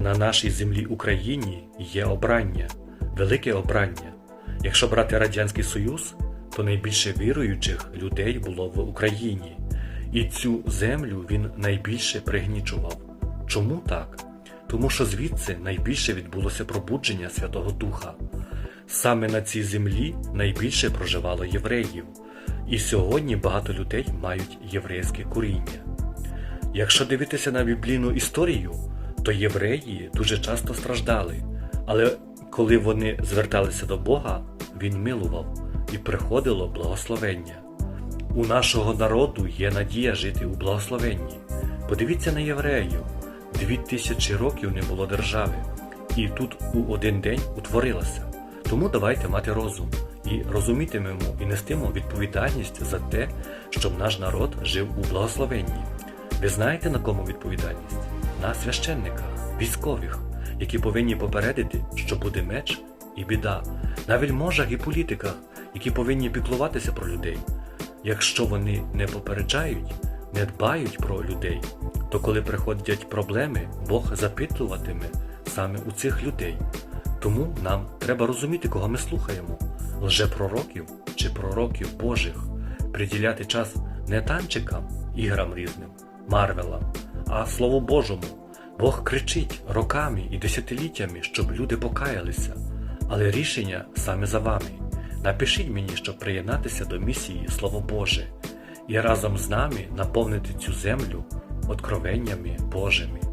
На нашій землі Україні є обрання, велике обрання. Якщо брати Радянський Союз, то найбільше віруючих людей було в Україні, і цю землю він найбільше пригнічував. Чому так? Тому що звідси найбільше відбулося пробудження Святого Духа. Саме на цій землі найбільше проживало євреїв, і сьогодні багато людей мають єврейське коріння. Якщо дивитися на біблійну історію, то євреї дуже часто страждали, але коли вони зверталися до Бога, Він милував і приходило благословення. У нашого народу є надія жити у благословенні. Подивіться на євреїв. Дві тисячі років не було держави, і тут у один день утворилася. Тому давайте мати розум і розумітимемо і нестимо відповідальність за те, щоб наш народ жив у благословенні. Ви знаєте на кому відповідальність? На священниках, військових, які повинні попередити, що буде меч і біда, на вельможах і політиках, які повинні піклуватися про людей. Якщо вони не попереджають, не дбають про людей, то коли приходять проблеми, Бог запитуватиме саме у цих людей. Тому нам треба розуміти, кого ми слухаємо лжепророків чи пророків Божих, приділяти час не танчикам, іграм різним, марвелам, а Слову Божому. Бог кричить роками і десятиліттями, щоб люди покаялися, але рішення саме за вами. Напишіть мені, щоб приєднатися до місії Слово Боже і разом з нами наповнити цю землю откровеннями Божими.